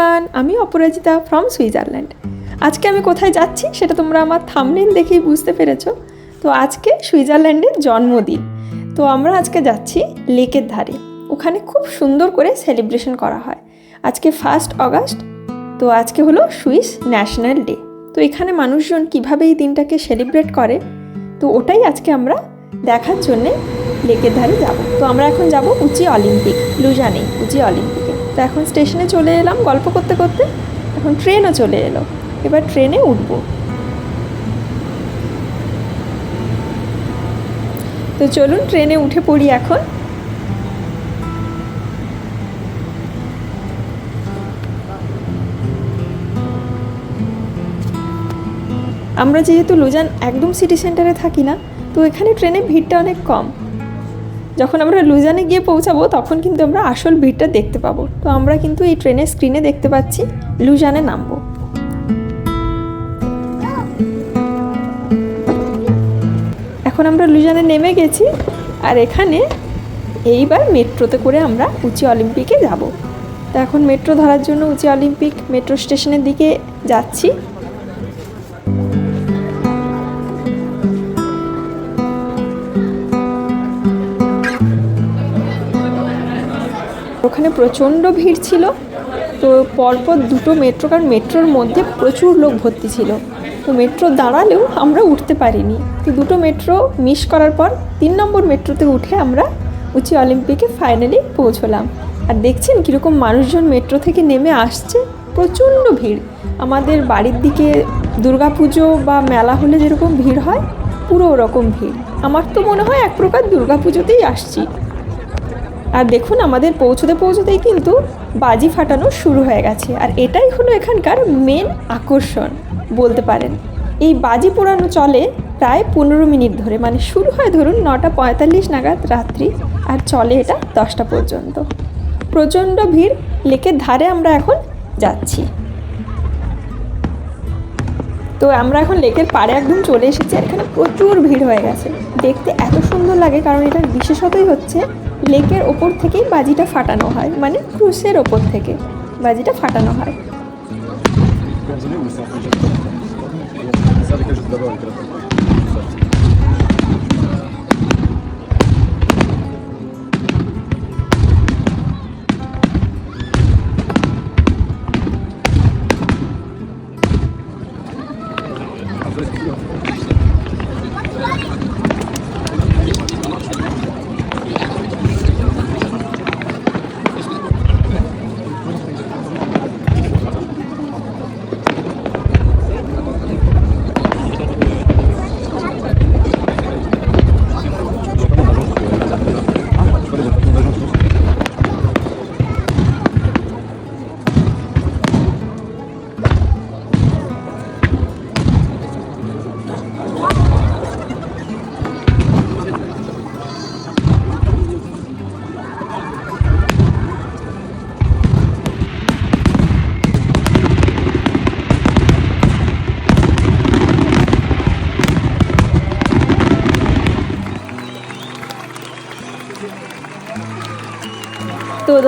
Everyone আমি অপরাজিতা from Switzerland আজকে আমি কোথায় যাচ্ছি সেটা তোমরা আমার থামনেল দেখেই বুঝতে পেরেছ। তো আজকে সুইজারল্যান্ডের জন্মদিন। তো আমরা আজকে যাচ্ছি লেকের ধারে। ওখানে খুব সুন্দর করে সেলিব্রেশন করা হয়। আজকে ফার্স্ট অগাস্ট তো আজকে হলো সুইস ন্যাশনাল ডে তো এখানে মানুষজন কীভাবে এই দিনটাকে সেলিব্রেট করে? তো ওটাই আজকে আমরা দেখার জন্যে লেকের ধারে যাব। তো আমরা এখন যাব উচি অলিম্পিক লুজানেই উচি অলিম্পিকে তো এখন স্টেশনে চলে এলাম গল্প করতে করতে। এখন ট্রেনও চলে এলো। এবার ট্রেনে উঠবো। তো চলুন ট্রেনে উঠে পড়ি এখন। আমরা যেহেতু লুজান একদম সিটি সেন্টারে থাকি না, তো এখানে ট্রেনে ভিড়টা অনেক কম। যখন আমরা লুজানে গিয়ে পৌঁছাবো, তখন কিন্তু আমরা আসল ভিড়টা দেখতে পাবো। তো আমরা কিন্তু এই ট্রেনের স্ক্রিনে দেখতে পাচ্ছি লুজানে নামবো। এখন আমরা লুজানে নেমে গেছি আর এখানে এইবার মেট্রোতে করে আমরা উঁচি অলিম্পিকে যাব। তো এখন মেট্রো ধরার জন্য উঁচি অলিম্পিক মেট্রো স্টেশনের দিকে যাচ্ছি। প্রচণ্ড ভিড় ছিল। তো পরপর দুটো মেট্রো কারণ মেট্রোর মধ্যে প্রচুর লোক ভর্তি ছিল। তো মেট্রো দাঁড়ালেও আমরা উঠতে পারিনি। তো দুটো মেট্রো মিস করার পর তিন নম্বর মেট্রোতে উঠে আমরা উচি অলিম্পিকে ফাইনালি পৌঁছলাম। আর দেখছেন কীরকম মানুষজন মেট্রো থেকে নেমে আসছে? প্রচণ্ড ভিড়। আমাদের বাড়ির দিকে দুর্গাপুজো বা মেলা হলে যেরকম ভিড় হয়, পুরো ওরকম ভিড়। আমার তো মনে হয় এক প্রকার দুর্গাপুজোতেই আসছি। আর দেখুন, আমাদের পৌঁছতে পৌঁছতেই কিন্তু বাজি ফাটানো শুরু হয়ে গেছে। আর এটাই হলো এখানকার মেন আকর্ষণ, বলতে পারেন। এই বাজি পোড়ানো চলে প্রায় পনেরো মিনিট ধরে। মানে শুরু হয় ধরুন নটা পঁয়তাল্লিশ নাগাদ রাত্রি, আর চলে এটা দশটা পর্যন্ত। প্রচণ্ড ভিড়, লেকের ধারে আমরা এখন যাচ্ছি। তো আমরা এখন লেকের পাড়ে একদম চলে এসেছি, আর এখানে প্রচুর ভিড় হয়ে গেছে। দেখতে এত সুন্দর লাগে, কারণ এটার বিশেষতই হচ্ছে লেকের ওপর থেকেই বাজিটা ফাটানো হয় মানে ক্রুশের ওপর থেকে বাজিটা ফাটানো হয়।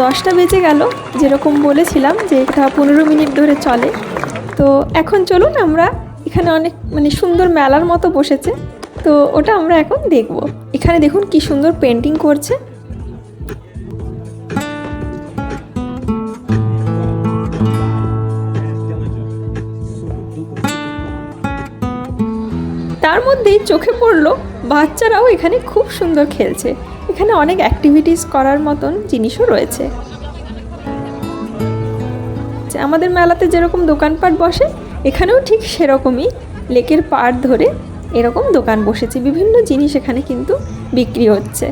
দশটা বেজে গেল, যেরকম বলেছিলাম যে এটা পনেরো মিনিট ধরে চলে। তো এখন চলুন আমরা এখানে অনেক মানে সুন্দর মেলার মতো বসেছে। তো ওটা আমরা এখন দেখব। এখানে দেখুন কি সুন্দর পেন্টিং করছে। তার মধ্যেই চোখে পড়ল, বাচ্চারাও এখানে খুব সুন্দর খেলছে। এখানে অনেক অ্যাক্টিভিটিস করার মতন জিনিসও রয়েছে। আমাদের মেলাতে যেরকম দোকানপাট বসে, এখানেও ঠিক সেরকমই লেকের পাড় ধরে এরকম দোকান বসেছে। বিভিন্ন জিনিস এখানে কিন্তু বিক্রি হচ্ছে।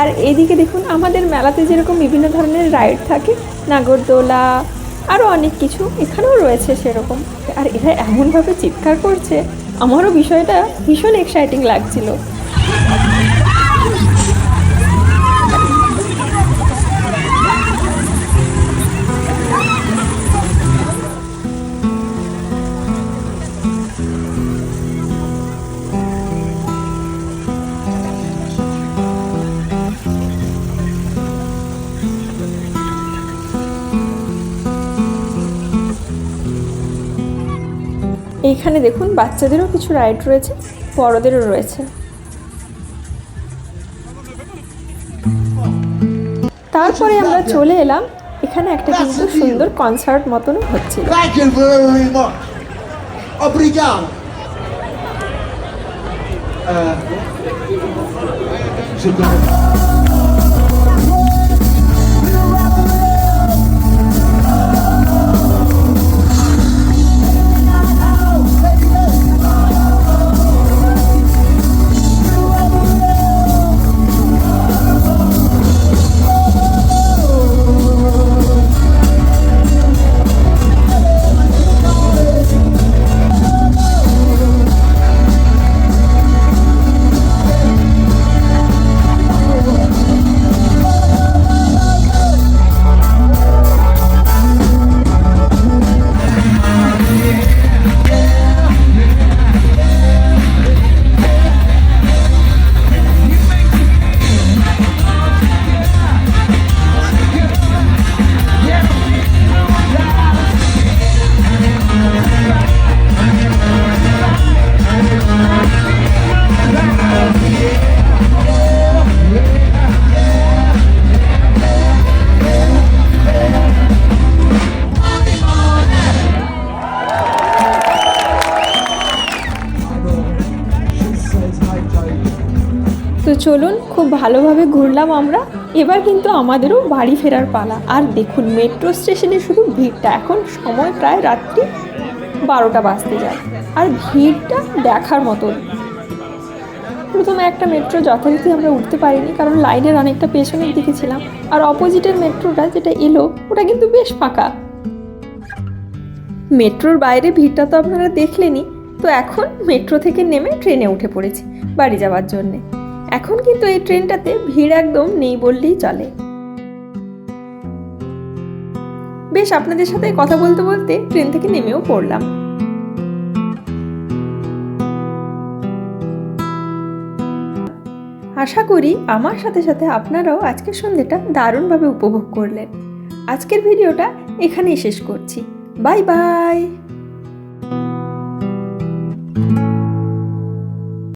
আর এদিকে দেখুন, আমাদের মেলাতে যেরকম বিভিন্ন ধরনের রাইড থাকে, নাগরদোলা আরও অনেক কিছু এখানেও রয়েছে সেরকম। আর এরা এমনভাবে চিৎকার করছে, আমারও বিষয়টা ভীষণ এক্সাইটিং লাগছিল। এইখানে দেখুন বাচ্চাদেরও কিছু রাইড রয়েছে বড়দেরও রয়েছে তারপরে আমরা চলে এলাম এখানে একটা কিন্তু সুন্দর কনসার্ট মতন হচ্ছিল. Obrigado. Uh, চলুন, খুব ভালোভাবে ঘুরলাম আমরা। এবার কিন্তু আমাদেরও বাড়ি ফেরার পালা। আর দেখুন, মেট্রো স্টেশনে শুধু ভিড়টা, এখন সময় প্রায় রাত্রি বারোটা বাজতে যায়। আর ভিড়টা দেখার মতন প্রথমে একটা মেট্রো যথারীতি আমরা উঠতে পারিনি, কারণ লাইনের অনেকটা পেছনের দিকে ছিলাম। আর অপোজিটের মেট্রোটা যেটা এলো, ওটা কিন্তু বেশ ফাঁকা। মেট্রোর বাইরে ভিড়টা তো আপনারা দেখলেনই। তো এখন মেট্রো থেকে নেমে ট্রেনে উঠে পড়েছি, বাড়ি যাওয়ার জন্যে। এখন কিন্তু এই ট্রেনটাতে ভিড় একদম নেই বললেই চলে। বেশ, আপনাদের সাথে কথা বলতে বলতে ট্রেন থেকে নেমেও পড়লাম। আশা করি আমার সাথে সাথে আপনারাও আজকের সন্ধ্যেটা দারুণভাবে উপভোগ করলেন। আজকের ভিডিওটা এখানেই শেষ করছি। Bye bye!